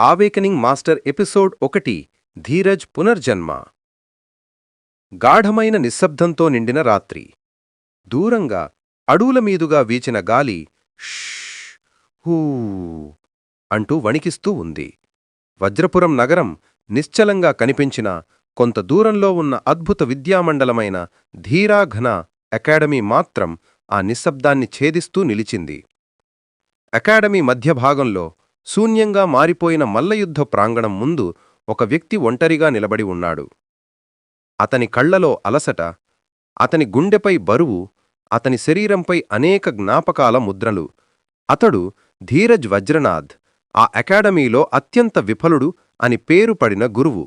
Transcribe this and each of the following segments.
ఆవేకనింగ్ master episode ఒకటి ధీరజ్ పునర్జన్మ. గాఢమైన నిశ్శబ్దంతో నిండిన రాత్రి. దూరంగా అడవుల మీదుగా వీచిన గాలి హూ అంటూ వణికిస్తూ ఉంది. వజ్రపురం నగరం నిశ్చలంగా కనిపించిన కొంత దూరంలో ఉన్న అద్భుత విద్యామండలమైన ధీరాఘన అకాడమీ మాత్రం ఆ నిశ్శబ్దాన్ని ఛేదిస్తూ నిలిచింది. అకాడమీ మధ్యభాగంలో శూన్యంగా మారిపోయిన మల్లయుద్ధ ప్రాంగణం ముందు ఒక వ్యక్తి ఒంటరిగా నిలబడి ఉన్నాడు. అతని కళ్ళలో అలసట అతని గుండెపై బరువు అతని శరీరంపై అనేక జ్ఞాపకాల ముద్రలు. అతడు ధీరజ్ వజ్రనాథ్ ఆ అకాడమీలో అత్యంత విఫలుడు అని పేరు పడిన గురువు.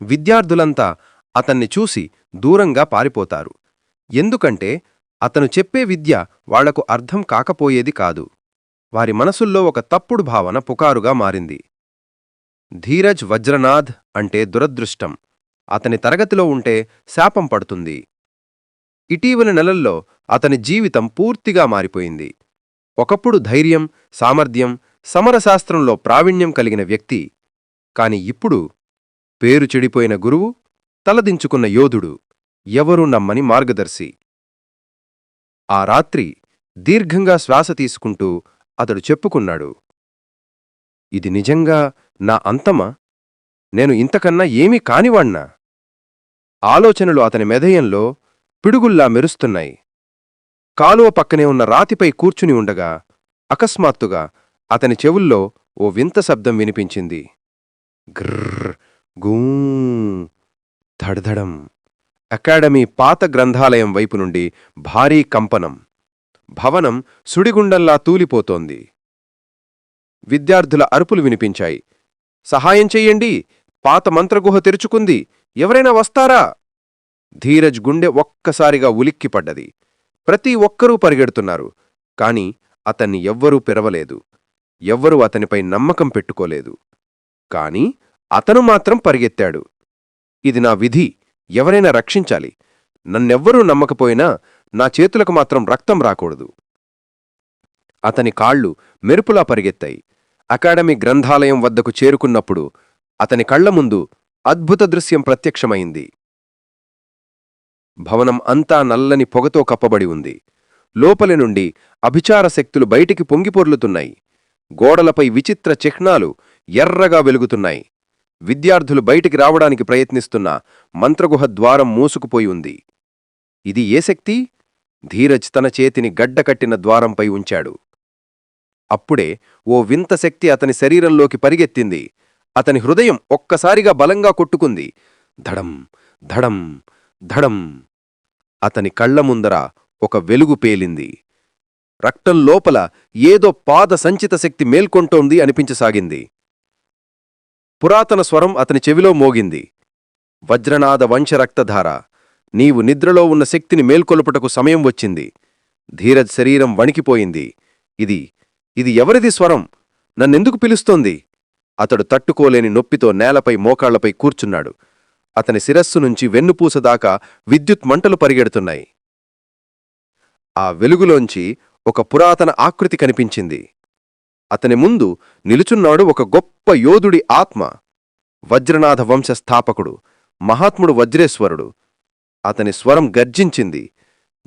విద్యార్థులంతా అతన్ని చూసి దూరంగా పారిపోతారు. ఎందుకంటే అతను చెప్పే విద్య వాళ్ళకు అర్థం కాకపోయేది కాదు. వారి మనసుల్లో ఒక తప్పుడు భావన పుకారుగా మారింది. ధీరజ్ వజ్రనాథ్ అంటే దురదృష్టం. అతని తరగతిలో ఉంటే శాపం పడుతుంది. ఇటీవలి నెలల్లో అతని జీవితం పూర్తిగా మారిపోయింది. ఒకప్పుడు ధైర్యం సామర్థ్యం సమరశాస్త్రంలో ప్రావీణ్యం కలిగిన వ్యక్తి. కాని ఇప్పుడు పేరు చెడిపోయిన గురువు తలదించుకున్న యోధుడు ఎవరూ నమ్మని మార్గదర్శి. ఆ రాత్రి దీర్ఘంగా శ్వాస తీసుకుంటూ అతడు చెప్పుకున్నాడు ఇది నిజంగా నా అంతమా? నేను ఇంతకన్నా ఏమీ కానివాణ్ణా? ఆలోచనలు అతని మెదయంలో పిడుగుల్లా మెరుస్తున్నాయి. కాలువ పక్కనే ఉన్న రాతిపై కూర్చుని ఉండగా అకస్మాత్తుగా అతని చెవుల్లో ఓ వింత శబ్దం వినిపించింది. గ్రర్ గూ ధడధడం. అకాడమీ పాత గ్రంథాలయం వైపు నుండి భారీ కంపనం. భవనం సుడిగుండంలా తూలిపోతోంది. విద్యార్థుల అరుపులు వినిపించాయి. సహాయం చెయ్యండి. పాత మంత్రగుహ తెరుచుకుంది. ఎవరైనా వస్తారా? ధీరజ్ గుండె ఒక్కసారిగా ఉలిక్కిపడ్డది. ప్రతి ఒక్కరూ పరిగెడుతున్నారు. కాని అతన్ని ఎవ్వరూ పిరవలేదు. ఎవ్వరూ అతనిపై నమ్మకం పెట్టుకోలేదు. కాని అతను మాత్రం పరిగెత్తాడు. ఇది నా విధి. ఎవరైనా రక్షించాలి. నన్నెవ్వరూ నమ్మకపోయినా నా చేతులకు మాత్రం రక్తం రాకూడదు. అతని కాళ్ళు మెరుపులా పరిగెత్తాయి. అకాడమీ గ్రంథాలయం వద్దకు చేరుకున్నప్పుడు అతని కళ్ళ ముందు అద్భుత దృశ్యం ప్రత్యక్షమైంది. భవనం అంతా నల్లని పొగతో కప్పబడి ఉంది. లోపలి నుండి అభిచార శక్తులు బయటికి పొంగిపొర్లుతున్నాయి. గోడలపై విచిత్ర చిహ్నాలు ఎర్రగా వెలుగుతున్నాయి. విద్యార్థులు బయటికి రావడానికి ప్రయత్నిస్తున్న మంత్రగుహ ద్వారం మూసుకుపోయి ఉంది. ఇది ఏ శక్తి? ధీరజ్ తన చేతిని గడ్డకట్టిన ద్వారంపై ఉంచాడు. అప్పుడే ఓ వింత శక్తి అతని శరీరంలోకి పరిగెత్తింది. అతని హృదయం ఒక్కసారిగా బలంగా కొట్టుకుంది. ధడం ధడం ధడం. అతని కళ్ళ ముందర ఒక వెలుగు పేలింది. రక్తం లోపల ఏదో పాద సంచిత శక్తి మేల్కొంటోంది అనిపించసాగింది. పురాతన స్వరం అతని చెవిలో మోగింది. వజ్రనాద వంశరక్తధార నీవు నిద్రలో ఉన్న శక్తిని మేల్కొలుపుటకు సమయం వచ్చింది. ధీరజ్ శరీరం వణికిపోయింది. ఇది ఇది ఎవరిది స్వరం? నన్నెందుకు పిలుస్తోంది? అతడు తట్టుకోలేని నొప్పితో నేలపై మోకాళ్ళపై కూర్చున్నాడు. అతని శిరస్సు నుంచి వెన్నుపూస దాకా విద్యుత్ మంటలు పరిగెడుతున్నాయి. ఆ వెలుగులోంచి ఒక పురాతన ఆకృతి కనిపించింది. అతని ముందు నిలుచున్నాడు ఒక గొప్ప యోధుడి ఆత్మ వజ్రనాథ వంశ స్థాపకుడు మహాత్ముడు వజ్రేశ్వరుడు. అతని స్వరం గర్జించింది.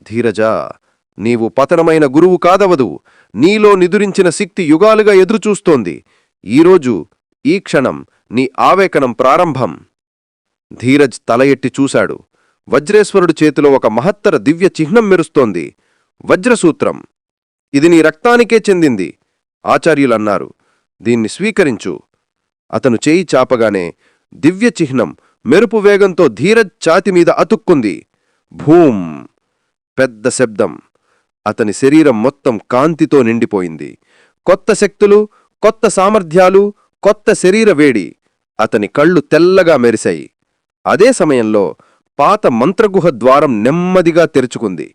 ధీరజా నీవు పతనమైన గురువు కాదవదు. నీలో నిదురించిన శక్తి యుగాలుగా ఎదురుచూస్తోంది. ఈరోజు ఈ క్షణం నీ ఆవేకనం ప్రారంభం. ధీరజ్ తల ఎట్టి చూశాడు. వజ్రేశ్వరుడు చేతిలో ఒక మహత్తర దివ్య చిహ్నం మెరుస్తోంది. వజ్రసూత్రం. ఇది నీ రక్తానికే చెందింది. ఆచార్యులన్నారు. దీన్ని స్వీకరించు. అతను చేయి చాపగానే దివ్య చిహ్నం మెరుపు వేగంతో ధీరజ్ ఛాతిమీద అతుక్కుంది. భూం! పెద్ద శబ్దం. అతని శరీరం మొత్తం కాంతితో నిండిపోయింది. కొత్త శక్తులు కొత్త సామర్థ్యాలు కొత్త శరీర వేడి అతని కళ్ళు తెల్లగా మెరిశాయి. అదే సమయంలో పాత మంత్రగుహ ద్వారం నెమ్మదిగా తెరుచుకుంది.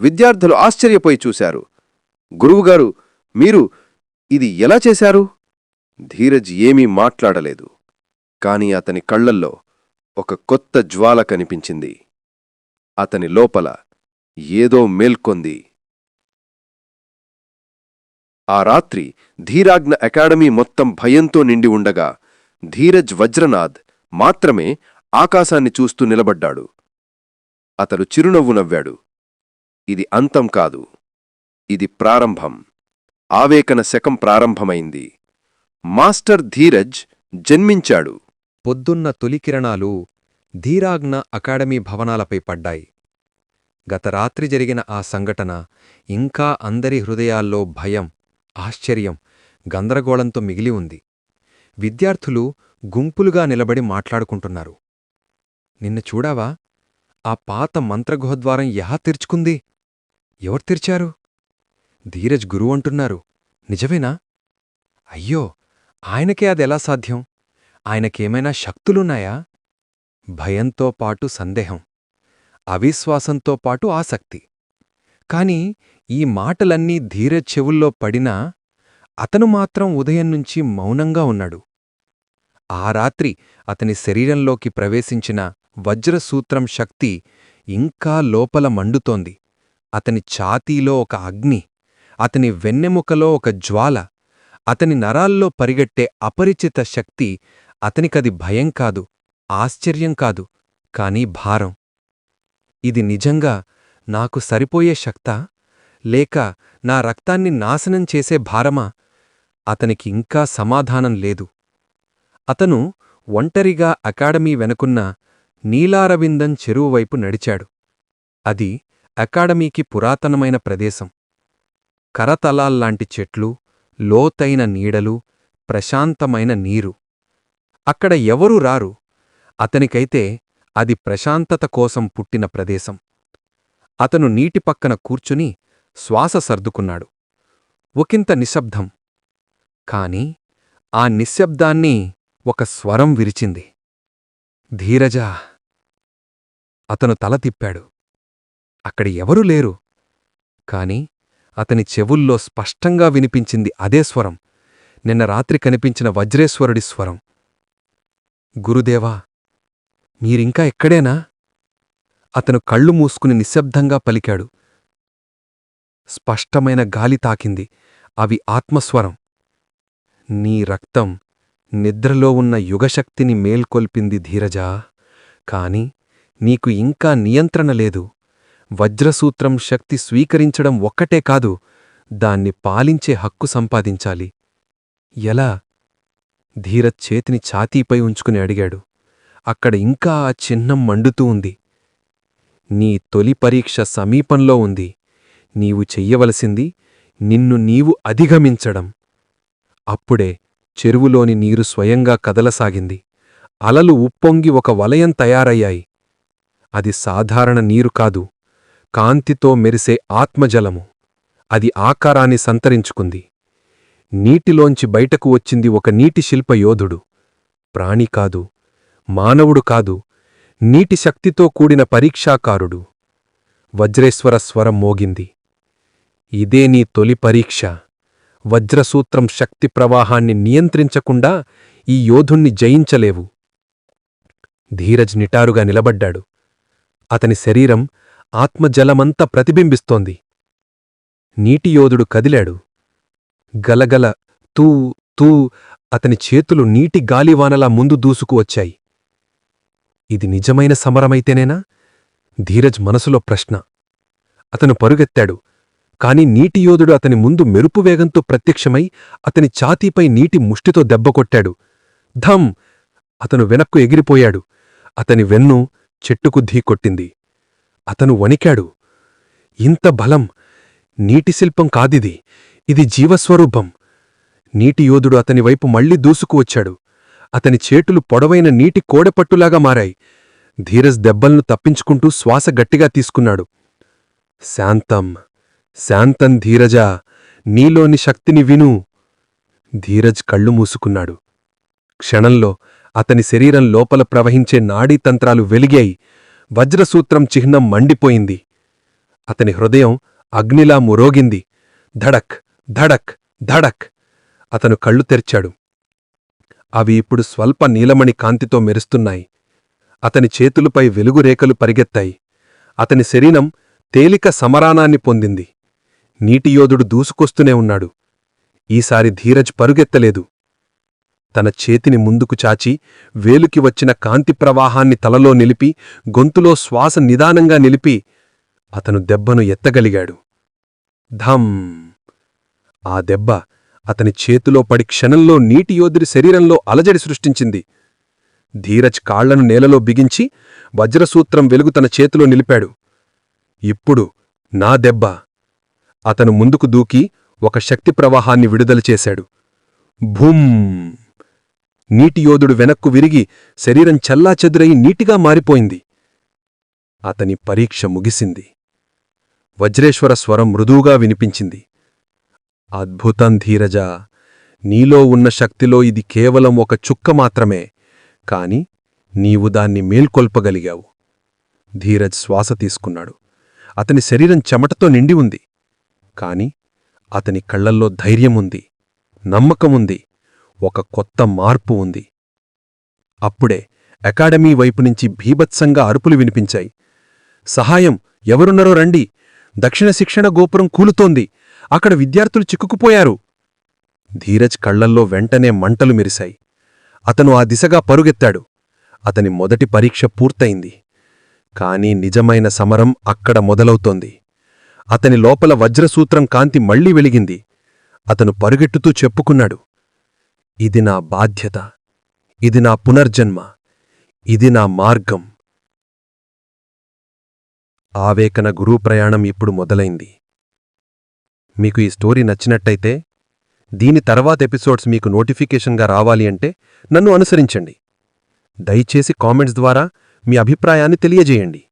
విద్యార్థులు ఆశ్చర్యపోయి చూశారు. గురువుగారు మీరు ఇది ఎలా చేశారు? ధీరజ్ ఏమీ మాట్లాడలేదు. కాని అతని కళ్ళల్లో ఒక కొత్త జ్వాల కనిపించింది. అతని లోపల ఏదో మేల్కొంది. ఆ రాత్రి ధీరాజ్ఞ అకాడమీ మొత్తం భయంతో నిండి ఉండగా ధీరజ్ వజ్రనాథ్ మాత్రమే ఆకాశాన్ని చూస్తూ నిలబడ్డాడు. అతడు చిరునవ్వు నవ్వాడు. ఇది అంతం కాదు. ఇది ప్రారంభం. ఆవేకన శకం ప్రారంభమైంది. మాస్టర్ ధీరజ్ జన్మించాడు. పొద్దున్న తొలికిరణాలు ధీరాగ్న అకాడమీ భవనాలపై పడ్డాయి. గత రాత్రి జరిగిన ఆ సంఘటన ఇంకా అందరి హృదయాల్లో భయం ఆశ్చర్యం గందరగోళంతో మిగిలి ఉంది. విద్యార్థులు గుంపులుగా నిలబడి మాట్లాడుకుంటున్నారు. నిన్న చూడావా? ఆ పాత మంత్రగుహద్వారం యహా తెరుచుకుంది? ఎవరు తెరిచారు? ధీరజ్ గురువు అంటున్నారు. నిజమేనా? అయ్యో ఆయనకే అదెలా సాధ్యం? ఆయనకేమైనా శక్తులున్నాయా? భయంతో పాటు సందేహం అవిశ్వాసంతో పాటు ఆసక్తి. కాని ఈ మాటలన్నీ ధీరజ్ చెవుల్లో పడినా అతను మాత్రం ఉదయం నుంచి మౌనంగా ఉన్నాడు. ఆ రాత్రి అతని శరీరంలోకి ప్రవేశించిన వజ్రసూత్రం శక్తి ఇంకా లోపల మండుతోంది. అతని ఛాతీలో ఒక అగ్ని అతని వెన్నెముకలో ఒక జ్వాల. అతని నరాల్లో పరిగెట్టే అపరిచిత శక్తి అతనికది భయం కాదు ఆశ్చర్యం కాదు కాని భారం. ఇది నిజంగా నాకు సరిపోయే శక్తా? లేక నా రక్తాన్ని నాశనం చేసే భారమా? అతనికి ఇంకా సమాధానం లేదు. అతను ఒంటరిగా అకాడమీ వెనుకున్న నీలారవిందం చెరువువైపు నడిచాడు. అది అకాడమీకి పురాతనమైన ప్రదేశం. కరతలాల్లాంటి చెట్లు లోతైన నీడలు ప్రశాంతమైన నీరు. అక్కడ ఎవరూ రారు. అతనికైతే అది ప్రశాంతత కోసం పుట్టిన ప్రదేశం. అతను నీటి పక్కన కూర్చుని శ్వాస సర్దుకున్నాడు. ఒకంత నిశ్శబ్దం. కాని ఆ నిశ్శబ్దాన్ని ఒక స్వరం విరిచింది. ధీరజా! అతను తల తిప్పాడు. అక్కడ ఎవరూ లేరు. కాని అతని చెవుల్లో స్పష్టంగా వినిపించింది అదే స్వరం. నిన్న రాత్రి కనిపించిన వజ్రేశ్వరుడి స్వరం. గురుదేవా మీరింకా ఎక్కడేనా? అతను కళ్ళు మూసుకుని నిశ్శబ్దంగా పలికాడు. స్పష్టమైన గాలి తాకింది. అవి ఆత్మస్వరం. నీ రక్తం నిద్రలో ఉన్న యుగశక్తిని మేల్కొల్పింది ధీరజా. కాని నీకు ఇంకా నియంత్రణ లేదు. వజ్రసూత్రం శక్తి స్వీకరించడం ఒక్కటే కాదు దాన్ని పాలించే హక్కు సంపాదించాలి. ఎలా? ధీరత్ చేతిని ఛాతీపై ఉంచుకుని అడిగాడు. అక్కడ ఇంకా ఆ చిహ్నం మండుతూ ఉంది. నీ తొలి పరీక్ష సమీపంలో ఉంది. నీవు చెయ్యవలసింది నిన్ను నీవు అధిగమించడం. అప్పుడే చెరువులోని నీరు స్వయంగా కదలసాగింది. అలలు ఉప్పొంగి ఒక వలయం తయారయ్యాయి. అది సాధారణ నీరు కాదు. కాంతితో మెరిసే ఆత్మజలము. అది ఆకారాన్ని సంతరించుకుంది. నీటిలోంచి బయటకు వచ్చింది ఒక నీటి శిల్పయోధుడు ప్రాణి కాదు మానవుడు కాదు నీటి శక్తితో కూడిన పరీక్షాకారుడు. వజ్రేశ్వర స్వరం మోగింది. ఇదే నీ తొలి పరీక్ష. వజ్రసూత్రం శక్తి ప్రవాహాన్ని నియంత్రించకుండా ఈ యోధుణ్ణి జయించలేవు. ధీరజ్ నిటారుగా నిలబడ్డాడు. అతని శరీరం ఆత్మజలమంతా ప్రతిబింబిస్తోంది. నీటియోధుడు కదిలాడు. గలగల తూ తూ అతని చేతులు నీటి గాలివానలా ముందు దూసుకు వచ్చాయి. ఇది నిజమైన సమరమైతేనేనా? ధీరజ్ మనసులో ప్రశ్న. అతను పరుగెత్తాడు. కాని నీటియోధుడు అతని ముందు మెరుపు వేగంతో ప్రత్యక్షమై అతని ఛాతీపై నీటి ముష్టితో దెబ్బకొట్టాడు ధం అతను వెనక్కు ఎగిరిపోయాడు. అతని వెన్ను చెట్టుకు ధీకొట్టింది అతను వణికాడు. ఇంత బలం నీటి శిల్పం కాదిది ఇది జీవస్వరూపం. నీటియోధుడు అతని వైపు మళ్ళీ దూసుకువచ్చాడు అతని చేతులు పొడవైన నీటి కోడెపట్టులాగా మారాయి. ధీరజ్ దెబ్బలను తప్పించుకుంటూ శ్వాస గట్టిగా తీసుకున్నాడు. శాంతం శాంతం ధీరజా నీలోని శక్తిని విను. ధీరజ్ కళ్ళు మూసుకున్నాడు. క్షణంలో అతని శరీరం లోపల ప్రవహించే నాడీతంత్రాలు వెలిగాయి. వజ్రసూత్రం చిహ్నం మండిపోయింది. అతని హృదయం అగ్నిలా మురోగింది. ధడక్ ధడక్ ధడక్. అతను కళ్ళు తెరిచాడు. అవి ఇప్పుడు స్వల్ప నీలమణి కాంతితో మెరుస్తున్నాయి. అతని చేతులపై వెలుగురేఖలు పరిగెత్తాయి. అతని శరీరం తేలిక సమరానాన్ని పొందింది. నీటియోధుడు దూసుకొస్తూనే ఉన్నాడు. ఈసారి ధీరజ్ పరుగెత్తలేదు. తన చేతిని ముందుకు చాచి వేలుకి వచ్చిన కాంతి ప్రవాహాన్ని తలలో నిలిపి గొంతులో శ్వాస నిదానంగా నిలిపి అతను దెబ్బను ఎత్తగలిగాడు. ధమ్! ఆ దెబ్బ అతని చేతిలో పడి క్షణంలో నీటి యోధుడి శరీరంలో అలజడి సృష్టించింది. ధీరజ్ కాళ్ళను నేలలో బిగించి వజ్రసూత్రం వెలుగు తన చేతిలో నిలిపాడు. ఇప్పుడు నా దెబ్బ! అతను ముందుకు దూకి ఒక శక్తి ప్రవాహాన్ని విడుదల చేశాడు. భూమ్! నీటి యోధుడు వెనక్కు విరిగి శరీరం చల్లాచెదురై నీటిగా మారిపోయింది. అతని పరీక్ష ముగిసింది. వజ్రేశ్వర స్వరం మృదువుగా వినిపించింది. అద్భుతం ధీరజ! నీలో ఉన్న శక్తిలో ఇది కేవలం ఒక చుక్క మాత్రమే కాని నీవు దాన్ని మేల్కొల్పగలిగావు. ధీరజ్ శ్వాస తీసుకున్నాడు. అతని శరీరం చెమటతో నిండి ఉంది. కాని అతని కళ్ళల్లో ధైర్యముంది నమ్మకముంది. ఒక కొత్త మార్పు ఉంది. అప్పుడే అకాడమీ వైపు నుంచి భీభత్సంగా అరుపులు వినిపించాయి. సహాయం ఎవరున్నారో రండి. దక్షిణ శిక్షణ గోపురం కూలుతోంది. అక్కడ విద్యార్థులు చిక్కుకుపోయారు. ధీరజ్ కళ్ళల్లో వెంటనే మంటలు మెరిశాయి. అతను ఆ దిశగా పరుగెత్తాడు. అతని మొదటి పరీక్ష పూర్తయింది. కాని నిజమైన సమరం అక్కడ మొదలవుతోంది. అతని లోపల వజ్రసూత్రం కాంతి మళ్ళీ వెలిగింది. అతను పరుగెట్టుతూ చెప్పుకున్నాడు. ఇది నా బాధ్యత. ఇది నా పునర్జన్మ. ఇది నా మార్గం. ఆవేకన గురువు ప్రయాణం ఇప్పుడు మొదలైంది. మీకు ఈ స్టోరీ నచ్చినట్టయితే దీని తర్వాత ఎపిసోడ్స్ మీకు నోటిఫికేషన్గా రావాలి అంటే నన్ను అనుసరించండి. దయచేసి కామెంట్స్ ద్వారా మీ అభిప్రాయాన్ని తెలియజేయండి.